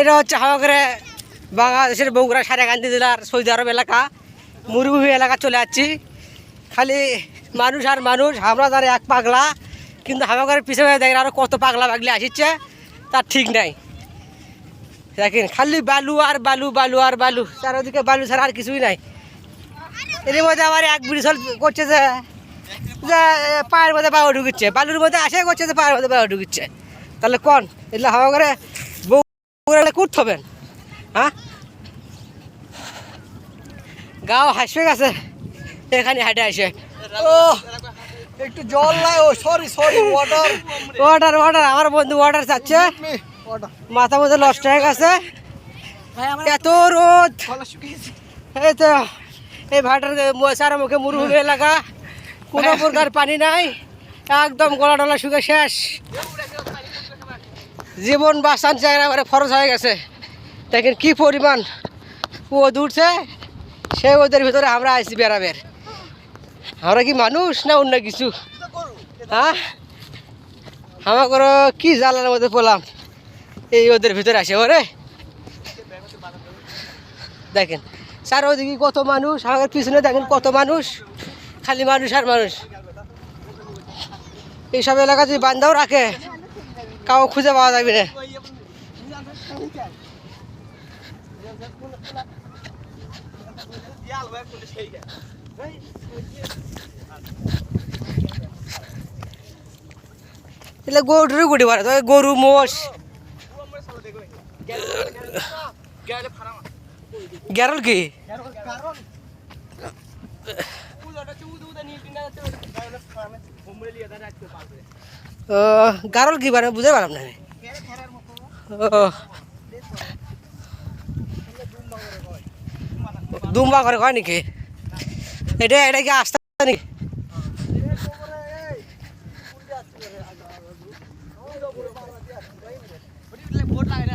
এটা হচ্ছে হাওয়া করে বাংলাদেশের বগুড়া সারেকান্দি জেলার সৌদি আরব এলাকা। মুরুভূমি এলাকা চলে যাচ্ছি। খালি মানুষ আর মানুষ, আমরা যারা এক পাগলা, কিন্তু হাওয়া করে পিছনে দেখেন আরও কত পাগলা পাগলি আসিচ্ছে, তার ঠিক নাই। দেখেন, খালি বালু আর বালু বালু আর বালু, চারোদিকে বালু ছাড়া আর কিছুই নাই। এর মধ্যে আবার এক বিড়িসল করছে যে যে পায়ের মধ্যে পাও ঢুকিচ্ছে, বালুর মধ্যে আসে করছে যে পায়ের মধ্যে পাও ঢুকিচ্ছে। তাহলে কোন? এগুলো হাওয়া করে হ্যাঁ? গাও হাসবে গেছে। এখানে হাঁটে আসে ও একটু জল নাই। ও sorry sorry water water water আমার বন্ধু ওয়াটার চাচ্ছে। মাথা মধ্যে নষ্ট হয়ে গেছে। এত রোদ। এই তো, এই ভাটার চার মুখে মরুভূমি এলাকা। কোনো প্রকার পানি নাই। একদম গলা টলা শুকে শেষ। জীবন বাঁচান করে খরচ হয়ে গেছে। দেখেন কি পরিমাণ ও দূরছে সে ওদের ভিতরে আমরা আইসি বেড়াবের। আমরা কি মানুষ না অন্য কিছু? হ্যাঁ? আমার কি জ্বালার মধ্যে পড়লাম? এই ওদের ভিতরে আসে, ওরে। দেখেন স্যার ওদিকে কত মানুষ আমার পিছনে দেখেন কত মানুষ, খালি মানুষ আর মানুষ। এইসব এলাকা যদি বান্ধাও রাখে। কাউ খুঁজে পাওয়া যাবে না એટલે ગોઢરું ગુડી વાળા તો ગોરુ મોસ গ্যারল কি ও গারল কি মানে বুঝতে পারলাম না আমি। দুম্বা করে কয় নাকি? এটা এটা কি আসতে নাকি? ভোট লাগে